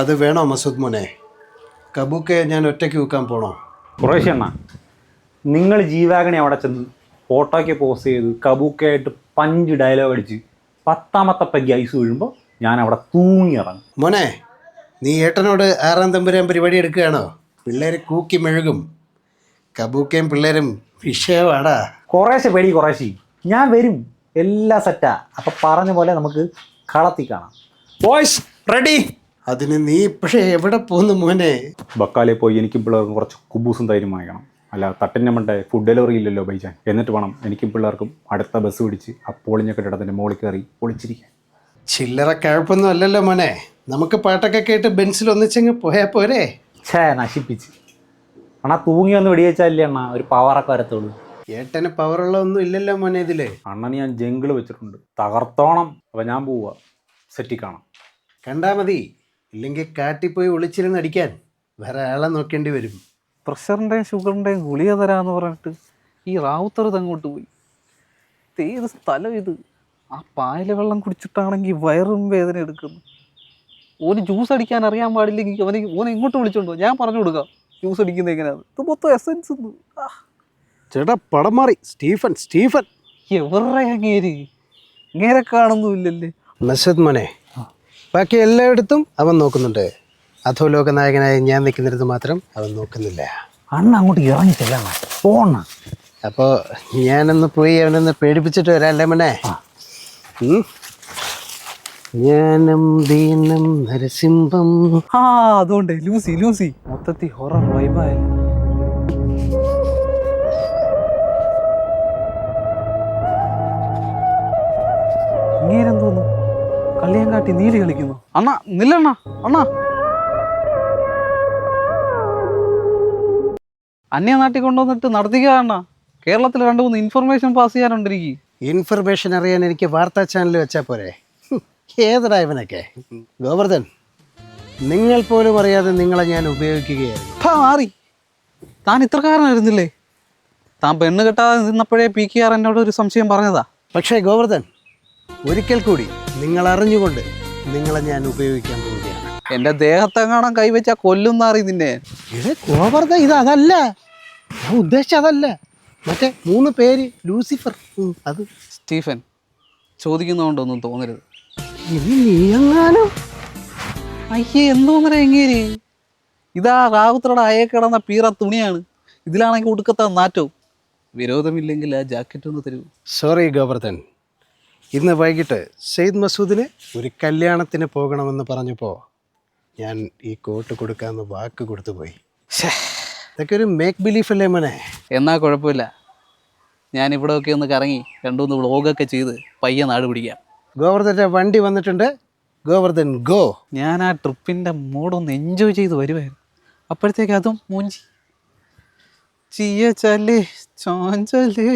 അത് വേണോ മസൂദ് മോനെ? കബൂക്കെ ഞാൻ ഒറ്റയ്ക്ക് വെക്കാൻ പോണോ? കുറേശ്ശെ എണ്ണ നിങ്ങൾ ജീവാഗണി അവിടെ ചെന്ന് ഫോട്ടോയ്ക്ക് പോസ്റ്റ് ചെയ്ത് കബൂക്കായിട്ട് പഞ്ച് ഡയലോഗ് അടിച്ച് പത്താമത്തെ പഗ്ഗി ഐസ് വീഴുമ്പോൾ ഞാൻ അവിടെ തൂങ്ങി ഇറങ്ങും. മോനെ നീ ഏട്ടനോട് ആറാം തമ്പുരാൻ പരിപാടി എടുക്കുകയാണോ? പിള്ളേർ കൂക്കി മെഴുകും. കബൂക്കയും പിള്ളേരും വിഷയമാടാ കുറേശ്ശെ പേടി കുറേശ്ശി. ഞാൻ വരും. എല്ലാ സെറ്റാ അപ്പം പറഞ്ഞ പോലെ നമുക്ക് കളത്തി കാണാം. ബോയ്സ് റെഡി അതിന് നീ പക്ഷേ എവിടെ പോകുന്നു മോനെ? ബക്കാലെ പോയി എനിക്കും പിള്ളേർക്കും കുറച്ച് കുബൂസും തൈരും വാങ്ങിക്കണം. അല്ല തട്ടിന്റെ മണ്ടേ ഫുഡ് ഡെലിവറി ഇല്ലല്ലോ ബൈജാൻ. എന്നിട്ട് വേണം എനിക്കും പിള്ളേർക്കും അടുത്ത ബസ് പിടിച്ച് ആ പൊളിഞ്ഞ കെട്ടിടത്തിന്റെ മുകളിൽ കയറി പൊളിച്ചിരിക്കാൻ ചില്ലറ കഴപ്പൊന്നും അല്ലല്ലോ മോനെ. നമുക്ക് പാട്ടൊക്കെ കേട്ട് ബെൻസിൽ ഒന്നിച്ചങ്ങ് പോയാൽ പോരെ? ഛേ നശിപ്പിച്ച്. അണ്ണാ തൂങ്ങി ഒന്ന് വെടിയേച്ചാലേ അണ്ണാ? ഒരു പവറൊക്കെ വരത്തുള്ളൂ. ഏട്ടന് പവറുള്ള ഒന്നും ഇല്ലല്ലോ മോനെ ഇതിൽ. അണ്ണന് ഞാൻ ജംഗിൾ വെച്ചിട്ടുണ്ട്. തകർത്തോണം. അപ്പം ഞാൻ പോവുക സെറ്റി കാണാം. കണ്ടാ മതി. ഇല്ലെങ്കിൽ കാട്ടിപ്പോയി ഒളിച്ചിരുന്ന് അടിക്കാൻ. വേറെ ആളെ നോക്കേണ്ടി വരും. പ്രഷറിന്റെയും ഷുഗറിന്റെയും ഗുളിക തരാമെന്ന് പറഞ്ഞിട്ട് ഈ റാവുത്തർ അങ്ങോട്ട് പോയി. ഏത് സ്ഥലം ഇത്. ആ പായല വെള്ളം കുടിച്ചിട്ടാണെങ്കിൽ വയറും വേദന എടുക്കുന്നു. ഓന് ജ്യൂസ് അടിക്കാൻ അറിയാൻ പാടില്ലെങ്കിൽ അവന് ഓനെ ഇങ്ങോട്ട് വിളിച്ചോണ്ടോ ഞാൻ പറഞ്ഞു കൊടുക്കാം. ജ്യൂസ് അടിക്കുന്നത് എങ്ങനെയാണ് ഇത് മൊത്തം എസൻസ് ചേട്ടാ പടം മാറി. Stephen Stephen. എവരുടെ അങ്ങേര്? ഇങ്ങനെ കാണുന്നുമില്ലല്ലേ? നശത് മോനെ. ബാക്കി എല്ലായിടത്തും അവൻ നോക്കുന്നുണ്ട്. അധോലോക നായകനായ ഞാൻ നിൽക്കുന്നിടത്ത് മാത്രം അവൻ നോക്കുന്നില്ല. അണ്ണ അങ്ങോട്ട് ഇറങ്ങി ചെല്ലണ പോണ അപ്പോൾ ഞാനൊന്ന് പോയി അവനൊന്ന് പേടിപ്പിച്ചിട്ട് വരാല്ലേ മണ്ണെ മോനെ? ജ്ഞാനം ദീനം നരസിംഹം. ആ അതുകൊണ്ട്. Lucy Lucy. മൊത്തത്തിൽ ഹൊറർ വൈബായാലും കാട്ടി നീലി കളിക്കുന്നു അണ്ണ നില്ലണ്ണ അണ്ണ. അന്യ നാട്ടിൽ കൊണ്ടുവന്നിട്ട് നടത്തിക്കുക അണ്ണ. കേരളത്തിൽ രണ്ട് മൂന്ന് ഇൻഫർമേഷൻ പാസ് ചെയ്യാനുണ്ടിരിക്കും ഇൻഫർമേഷൻ അറിയാൻ എനിക്ക് വാർത്താ ചാനൽ വെച്ചാൽ പോരെ. ഏതടാ ഇവനൊക്കെ? ഗോവർദ്ധൻ നിങ്ങൾ പോലും അറിയാതെ നിങ്ങളെ ഞാൻ ഉപയോഗിക്കുകയായിരുന്നു. മാറി. താൻ ഇത്രക്കാരനായിരുന്നില്ലേ? താൻ പെണ്ണ് കെട്ടാതെ നിന്നപ്പോഴേ പി കെ ആർ എന്നോട് ഒരു സംശയം പറഞ്ഞതാ. പക്ഷേ ഗോവർദ്ധൻ ഒരിക്കൽ കൂടി നിങ്ങൾ അറിഞ്ഞുകൊണ്ട് നിങ്ങളെ ഞാൻ ഉപയോഗിക്കാൻ പോവുകയാണ്. എന്റെ ദേഹത്തെങ്ങാണം കൈവച്ചാ കൊല്ലുന്നാറി നിന്നെ? ഇത് ഗോവർദ്ധൻ ഇത് അതല്ല. ഞാൻ ഉദ്ദേശിച്ച അതല്ല. മറ്റേ മൂന്ന് പേര് ലൂസിഫർ. അത്. സ്റ്റീഫൻ ചോദിക്കുന്നതുകൊണ്ടൊന്നും തോന്നരുത്. ഇനി നീ എങ്ങാനും? അയ്യേ എന്തോന്നര എങ്ങേരി ഇതാ റാവുത്തരുടെ അയ കിടന്ന പീറ തുണിയാണ്. ഇതിലാണെങ്കിൽ ഒടുക്കത്ത നാറ്റവും. വിരോധമില്ലെങ്കിൽ ആ ജാക്കറ്റ് ഒന്ന് തരൂ. സോറി ഗോവർദ്ധൻ. ഇന്ന് വൈകിട്ട് സെയ്ദ് മസൂദിന് ഒരു കല്യാണത്തിന് പോകണമെന്ന് പറഞ്ഞപ്പോൾ ഞാൻ ഈ കോട്ട് കൊടുക്കാമെന്ന് വാക്ക് കൊടുത്തു പോയി. ഇതൊക്കെ ഒരു മേക്ക് ബിലീഫ് അല്ലേ മോനെ? എന്നാൽ കുഴപ്പമില്ല. ഞാൻ ഇവിടെ ഒക്കെ ഒന്ന് കറങ്ങി രണ്ടുമൂന്ന് വ്ളോഗൊക്കെ ചെയ്ത് പയ്യെ നാട് പിടിക്കാം. ഗോവർദ്ധന്റെ വണ്ടി വന്നിട്ടുണ്ട്. ഗോവർദ്ധൻ ഗോ ഞാൻ ആ ട്രിപ്പിന്റെ മൂടൊന്ന് എൻജോയ് ചെയ്ത് വരുമായിരുന്നു അപ്പോഴത്തേക്ക് അതും മൂഞ്ചി. ചിയ ചല്ലേ ചോഞ്ചലേ